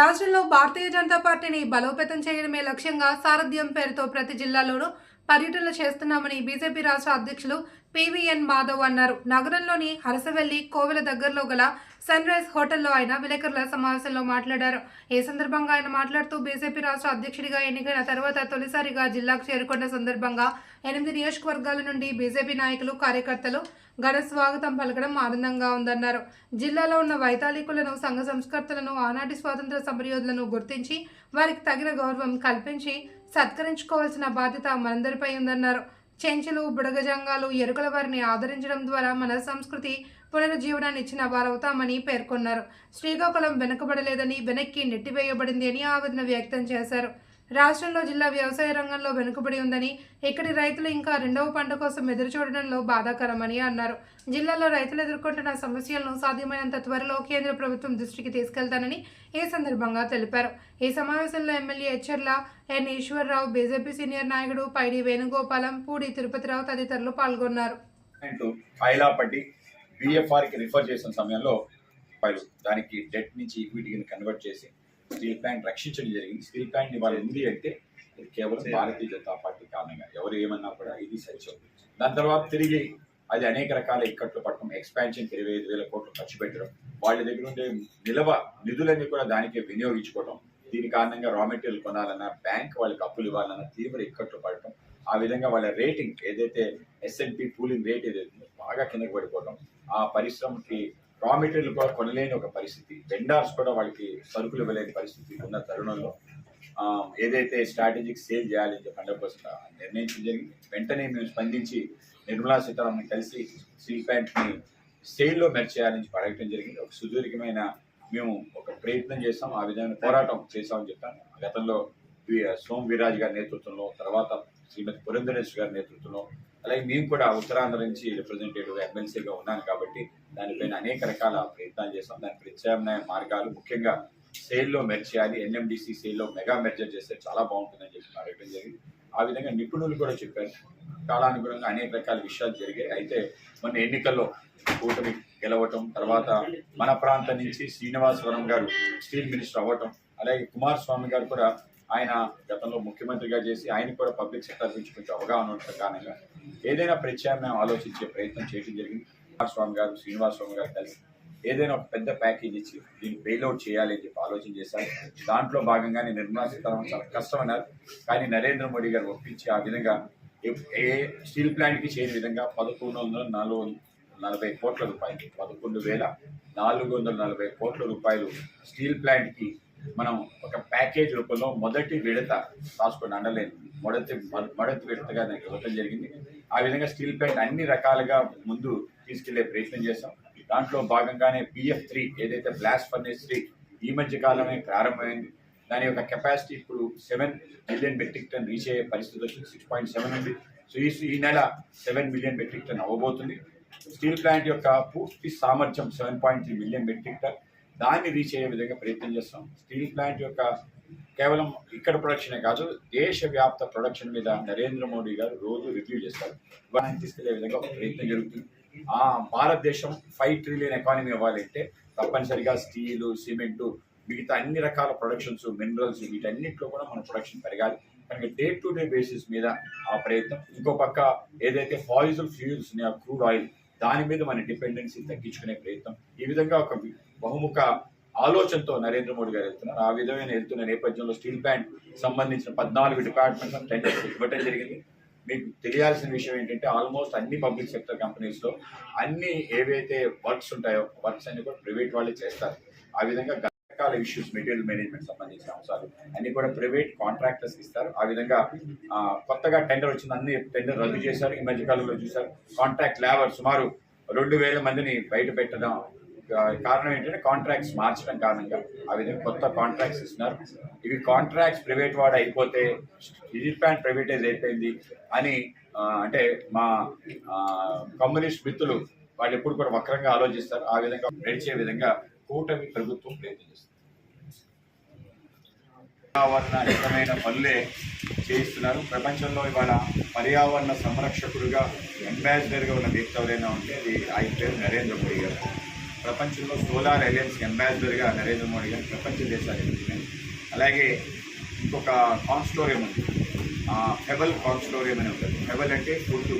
రాష్ట్రంలో భారతీయ జనతా పార్టీని బలోపేతం చేయడమే లక్ష్యంగా సారథ్యం పేరుతో ప్రతి జిల్లాలోనూ పర్యటనలు చేస్తున్నామని బీజేపీ రాష్ట్ర అధ్యక్షులు పివిఎన్ మాధవ్ అన్నారు. నగరంలోని హరసవెల్లి కోవెల దగ్గరలో గల సన్ రైజ్ హోటల్లో ఆయన విలేకరుల సమావేశంలో మాట్లాడారు. ఈ సందర్భంగా ఆయన మాట్లాడుతూ బీజేపీ రాష్ట్ర అధ్యక్షుడిగా ఎన్నికైన తర్వాత తొలిసారిగా జిల్లాకు చేరుకున్న సందర్భంగా ఎనిమిది నియోజకవర్గాల నుండి బీజేపీ నాయకులు కార్యకర్తలు ఘన స్వాగతం పలకడం ఆనందంగా ఉందన్నారు. జిల్లాలో ఉన్న వైతాళికులను సంఘ సంస్కర్తలను ఆనాటి స్వాతంత్ర సమరయోధులను గుర్తించి వారికి తగిన గౌరవం కల్పించి సత్కరించుకోవాల్సిన బాధ్యత మనందరిపై ఉందన్నారు. చెంచులు బుడగజంగాలు ఎరుకల వారిని ఆదరించడం ద్వారా మన సంస్కృతి పునరుజ్జీవనాన్ని ఇచ్చిన వారవుతామని పేర్కొన్నారు. శ్రీకాకుళం వెనుకబడలేదని వెనక్కి నెట్టివేయబడింది అని ఆవేదన వ్యక్తం చేశారు. రాష్ట్రంలో జిల్లా వ్యవసాయ రంగంలో వెనుకబడి ఉందని ఇక్కడి రైతులు ఇంకా రెండవ పంట కోసం ఎదురు చూడడంలో బాధాకరమని అన్నారు. జిల్లాలో రైతులు ఎదుర్కొంటున్న సమస్యలను సాధ్యమైనంత త్వరలో కేంద్ర ప్రభుత్వం దృష్టికి తీసుకెళ్తానని ఈ సందర్భంగా తెలిపారు. ఈ సమావేశంలో MLA Etcherla N. Eshwar Rao BJP senior నాయకుడు పైడి వేణుగోపాలం పూడి తిరుపతిరావు తదితరులు పాల్గొన్నారు. బిఎఫ్ఆర్కి రిఫర్ చేసిన సమయంలో దానికి డెట్ నుంచి ఈక్విటీని కన్వర్ట్ చేసి స్టీల్ ప్లాంట్ రక్షించడం జరిగింది. స్టీల్ ప్లాంట్ ఇవాళ ఉంది అంటే ఇది కేవలం భారతీయ జనతా పార్టీ కారణంగా. ఎవరు ఏమన్నా కూడా ఇది సత్యం దాని తర్వాత తిరిగి అది అనేక రకాల ఇక్కట్లు పట్టడం ఎక్స్పాన్షన్ ఇరవై ఐదు వేల కోట్లు ఖర్చు పెట్టడం వాళ్ళ దగ్గర ఉండే నిలవ నిధులన్నీ కూడా దానికే వినియోగించుకోవడం దీని కారణంగా రా మెటీరియల్ కొనాలన్నా బ్యాంక్ వాళ్ళకి అప్పులు ఇవ్వాలన్నా తీవ్ర ఇక్కట్లు పడటం ఆ విధంగా వాళ్ళ రేటింగ్ ఏదైతే ఎస్ఎన్పి పూలింగ్ రేట్ ఏదైతే బాగా కిందకి పడిపోవడం ఆ పరిశ్రమకి రా మెటీరియల్ కూడా కొనలేని ఒక పరిస్థితి. వెండార్స్ కూడా వాళ్ళకి సరుకులు ఇవ్వలేని పరిస్థితి ఉన్న తరుణంలో ఏదైతే స్ట్రాటజిక్ సేల్ చేయాలని చెప్పి హండ్రెడ్ పర్సెంట్ నిర్ణయించడం జరిగింది. వెంటనే మేము స్పందించి నిర్మలా సీతారామన్ కలిసి స్టీల్ ప్యాంట్ని సేల్లో మెర్చ్ చేయాలని చెప్పి అడగటం జరిగింది. ఒక సుదీర్ఘమైన మేము ఒక ప్రయత్నం చేస్తాం ఆ విధమైన పోరాటం చేస్తామని చెప్పాను. గతంలో సోమ్ వీరాజ్ గారి నేతృత్వంలో తర్వాత శ్రీమతి పురంధరేశ్వరి గారి నేతృత్వంలో అలాగే మేము కూడా ఉత్తరాంధ్ర నుంచి రిప్రజెంటేటివ్ ఎమ్మెల్సీగా ఉన్నాను కాబట్టి దానిపైన అనేక రకాల ప్రయత్నాలు చేస్తాం. దాని ప్రత్యామ్నాయ మార్గాలు ముఖ్యంగా సేల్లో మెర్జ్ చేయాలి ఎన్ఎండిసి సేల్లో మెగా మెర్జర్ చేస్తే చాలా బాగుంటుందని చెప్పి అడగడం జరిగింది. ఆ విధంగా నిపుణులు కూడా చెప్పారు. కాలానుగుణంగా అనేక రకాల విషయాలు జరిగాయి. అయితే మొన్న ఎన్నికల్లో కూటమి గెలవటం తర్వాత మన ప్రాంతం నుంచి శ్రీనివాసవరం గారు స్టీల్ మినిస్టర్ అవ్వటం అలాగే కుమారస్వామి గారు కూడా ఆయన గతంలో ముఖ్యమంత్రిగా చేసి ఆయన కూడా పబ్లిక్ సెక్టర్ గురించి కొంచెం అవగాహన ఉండటం కారణంగా ఏదైనా ప్రత్యామ్నాయం ఆలోచించే ప్రయత్నం చేయడం జరిగింది. కుమారస్వామి గారు శ్రీనివాసస్వామి గారు కలిసి ఏదైనా ఒక పెద్ద ప్యాకేజ్ ఇచ్చి దీన్ని బెయిల్అవుట్ చేయాలి అని చెప్పి ఆలోచన చేశారు. దాంట్లో భాగంగానే నిర్మలా సీతారామన్ చాలా కష్టం అన్నారు కానీ నరేంద్ర మోడీ గారు ఒప్పించి ఆ విధంగా ఏ- ఏ స్టీల్ ప్లాంట్కి చేయని విధంగా పదకొండు వందల నాలుగు నలభై కోట్ల రూపాయలు పదకొండు వేల నాలుగు వందల నలభై కోట్ల రూపాయలు స్టీల్ ప్లాంట్కి మనం ఒక ప్యాకేజ్ రూపంలో మొదటి విడత రాసుకొని అండర్లైన్ మొదటి మొదటి విడతగా నాకు ఇవ్వటం జరిగింది. ఆ విధంగా స్టీల్ ప్లాంట్ అన్ని రకాలుగా ముందు తీసుకెళ్ళే ప్రయత్నం చేస్తాం దాంట్లో భాగంగానే పిఎఫ్ త్రీ ఏదైతే బ్లాస్ట్ ఫర్నేస్ త్రీ ఈ మధ్య కాలమే ప్రారంభమైంది. దాని యొక్క కెపాసిటీ ఇప్పుడు seven million metric ton reach అయ్యే పరిస్థితి వచ్చింది. సిక్స్ పాయింట్ సెవెన్ ఉంది. సో ఈ ఈ నెల సెవెన్ మిలియన్ మెట్రిక్ టన్ అవ్వబోతుంది. స్టీల్ ప్లాంట్ యొక్క పూర్తి సామర్థ్యం seven point three million metric ton. దాన్ని రీచ్ అయ్యే విధంగా ప్రయత్నం చేస్తాం. స్టీల్ ప్లాంట్ యొక్క కేవలం ఇక్కడ ప్రొడక్షనే కాదు దేశవ్యాప్త ప్రొడక్షన్ మీద నరేంద్ర మోడీ గారు రోజు రివ్యూ చేస్తారు. వాటిని తీసుకెళ్ళే విధంగా ఒక ప్రయత్నం జరుగుతుంది. ఆ భారతదేశం ఫైవ్ ట్రిలియన్ ఎకానమీ అవ్వాలంటే తప్పనిసరిగా స్టీలు సిమెంటు మిగతా అన్ని రకాల ప్రొడక్షన్స్ మినరల్స్ వీటన్నిటిలో కూడా మన ప్రొడక్షన్ పెరగాలి. కనుక డే టు డే బేసిస్ మీద ఆ ప్రయత్నం. ఇంకో పక్క ఏదైతే ఫాయిజల్ ఫ్యూల్స్ ఉన్నాయో క్రూడ్ ఆయిల్ దాని మీద మన డిపెండెన్సీ తగ్గించుకునే ప్రయత్నం. ఈ విధంగా ఒక బహుముఖ ఆలోచనతో నరేంద్ర మోడీ గారు వెళ్తున్నారు. ఆ విధమైన వెళ్తున్న నేపథ్యంలో స్టీల్ ప్లాంట్ సంబంధించిన పద్నాలుగు డిపార్ట్మెంట్స్ టెండర్స్ ఇవ్వటం జరిగింది. మీకు తెలియాల్సిన విషయం ఏంటంటే ఆల్మోస్ట్ అన్ని పబ్లిక్ సెక్టర్ కంపెనీస్లో అన్ని ఏవైతే వర్క్స్ ఉంటాయో వర్క్స్ అన్ని కూడా ప్రైవేట్ వాళ్ళే చేస్తారు. ఆ విధంగా రకాల ఇష్యూస్ మెటీరియల్ మేనేజ్మెంట్ సంబంధించిన అంశాలు అన్ని కూడా ప్రైవేట్ కాంట్రాక్టర్స్ ఇస్తారు. ఆ విధంగా కొత్తగా టెండర్ వచ్చిన అన్ని టెండర్ రద్దు చేశారు. ఈ మధ్య కాలంలో చూశారు. కాంట్రాక్ట్ లేబర్ సుమారు రెండు వేల మందిని బయట పెట్టడం కారణం ఏంటంటే కాంట్రాక్ట్స్ మార్చడం కారణంగా ఆ విధంగా కొత్త కాంట్రాక్ట్స్ ఇస్తున్నారు. ఇవి కాంట్రాక్ట్స్ ప్రైవేట్ వాడు అయిపోతే స్టీల్ ప్లాంట్ ప్రైవేటైజ్ అయిపోయింది అని అంటే మా కమ్యూనిస్ట్ మిత్రులు వాళ్ళు ఎప్పుడు కూడా వక్రంగా ఆలోచిస్తారు. ఆ విధంగా నడిచే విధంగా కూటమి ప్రభుత్వం ప్రయత్నం చేస్తుంది. పర్యావరణ హితమైన పనులే చేయిస్తున్నారు. ప్రపంచంలో ఇవాళ పర్యావరణ సంరక్షకుడుగా అంబాసిడర్గా ఉన్న వ్యక్తి ఎవరైనా ఉంటే అది ఆయన పేరు నరేంద్ర మోడీ గారు. ప్రపంచంలో సోలార్ అలయన్స్ అంబాసిడర్గా నరేంద్ర మోడీ గారు ప్రపంచ దేశాలు అలాగే ఇంకొక కాన్స్టోరియం ఉంది. ఫెబల్ కాన్స్టోరియం అని ఉంటుంది ఫెబల్ అంటే ఫుడ్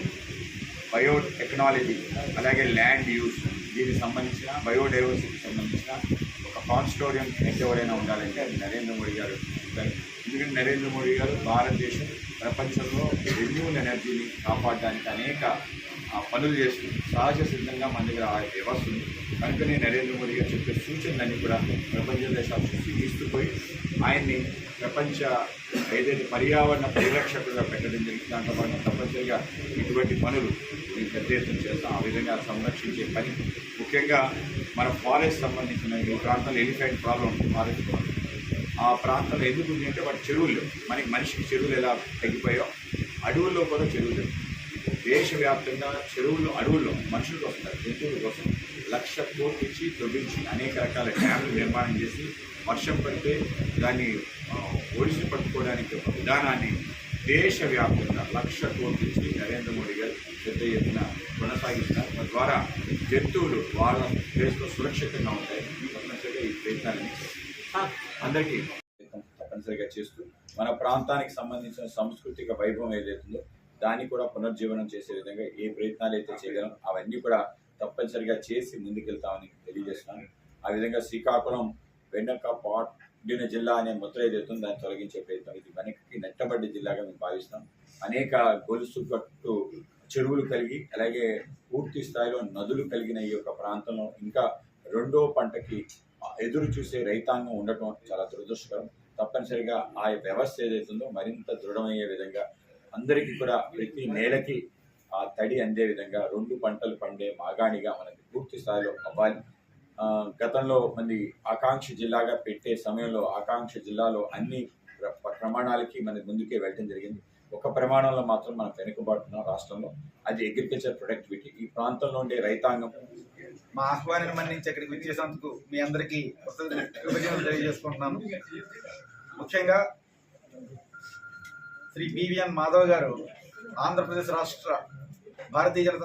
బయో టెక్నాలజీ అలాగే ల్యాండ్ యూస్ దీనికి సంబంధించిన బయోడైవర్సిటీకి సంబంధించిన ఒక కాన్స్టోరియం హెడ్ ఎవరైనా ఉండాలంటే అది నరేంద్ర మోడీ గారు ఎందుకంటే నరేంద్ర మోడీ గారు భారతదేశం ప్రపంచంలో రెన్యూవల్ ఎనర్జీని కాపాడడానికి అనేక పనులు చేస్తూ సహజ సిద్ధంగా మన దగ్గర ఆ వ్యవస్థ ఉంది. కనుకనే నరేంద్ర మోదీ గారు చెప్పే సూచనలన్నీ కూడా ప్రపంచ దేశాలు తీసుకుపోయి ఆయన్ని ప్రపంచ ఏదైతే పర్యావరణ పరిరక్షకులుగా పెట్టడం జరిగింది దాంట్లో మనం తప్పనిసరిగా ఇటువంటి పనులు ఈ పెద్ద ఎత్తున చేస్తాం ఆ విధంగా సంరక్షించే పని. ముఖ్యంగా మన ఫారెస్ట్ సంబంధించిన ఈ ప్రాంతంలో ఎలిఫెంట్ ప్రాబ్లం ఫారెస్ట్ ప్రాబ్లం ఆ ప్రాంతంలో ఎందుకు ఉంది అంటే వాటి చెరువులు మనకి మనిషికి చెరువులు ఎలా తగ్గిపోయో అడవుల్లో కూడా చెరువులు దేశవ్యాప్తంగా చెరువుల్లో అడవుల్లో మనుషుల కోసం జంతువుల కోసం లక్ష కోట్లు తొలగించి అనేక రకాల డ్యాములు నిర్మాణం చేసి వర్షం పడితే దాన్ని ఒడిసి పట్టుకోవడానికి ఒక విధానాన్ని దేశవ్యాప్తంగా లక్ష కోటించి నరేంద్ర మోడీ గారు పెద్ద ఎత్తున కొనసాగిస్తారు తద్వారా జంతువులు వాళ్ళ దేశంలో సురక్షితంగా ఉంటాయి. తప్పనిసరిగా ఈ ప్రయత్నాలని అందరికీ తప్పనిసరిగా చేస్తూ మన ప్రాంతానికి సంబంధించిన సాంస్కృతిక వైభవం ఏదైతుందో దాన్ని కూడా పునర్జీవనం చేసే విధంగా ఏ ప్రయత్నాలు అయితే చేయగలం అవన్నీ కూడా తప్పనిసరిగా చేసి ముందుకెళ్తామని తెలియజేస్తున్నాను. ఆ విధంగా శ్రీకాకుళం వెన్నక పాడిన జిల్లా అనే ముద్ర ఏదైతే దాన్ని తొలగించే ప్రయత్నం. ఇది వెనక్కి నెట్టబడ్డ జిల్లాగా మేము భావిస్తాం. అనేక గొలుసు గట్టు చెరువులు కలిగి అలాగే పూర్తి స్థాయిలో నదులు కలిగిన ఈ యొక్క ప్రాంతంలో ఇంకా రెండో పంటకి ఎదురు చూసే రైతాంగం ఉండటం చాలా దురదృష్టకరం. తప్పనిసరిగా ఆ వ్యవస్థ ఏదైతుందో మరింత దృఢమయ్యే విధంగా అందరికీ కూడా ప్రతి నేలకి ఆ తడి అందే విధంగా రెండు పంటలు పండే మాగాణిగా మనకి పూర్తి స్థాయిలో అవ్వాలి. గతంలో మంది ఆకాంక్ష జిల్లాగా పెట్టే సమయంలో ఆకాంక్ష జిల్లాలో అన్ని ప్రమాణాలకి మన ముందుకే వెళ్ళడం జరిగింది. ఒక ప్రమాణంలో మాత్రం మనం వెనుకబాటున్నాం రాష్ట్రంలో. అది అగ్రికల్చర్ ప్రొడక్టివిటీ. ఈ ప్రాంతంలో ఉండే రైతాంగం మా ఆహ్వానాన్ని మన్నించి అక్కడికి విచ్చేసినందుకు మీ అందరికీ కృతజ్ఞతలు తెలియజేసుకుంటున్నాను. ముఖ్యంగా శ్రీ బివిఎన్ మాధవ్ గారు ఆంధ్రప్రదేశ్ రాష్ట్ర భారతీయ జనతా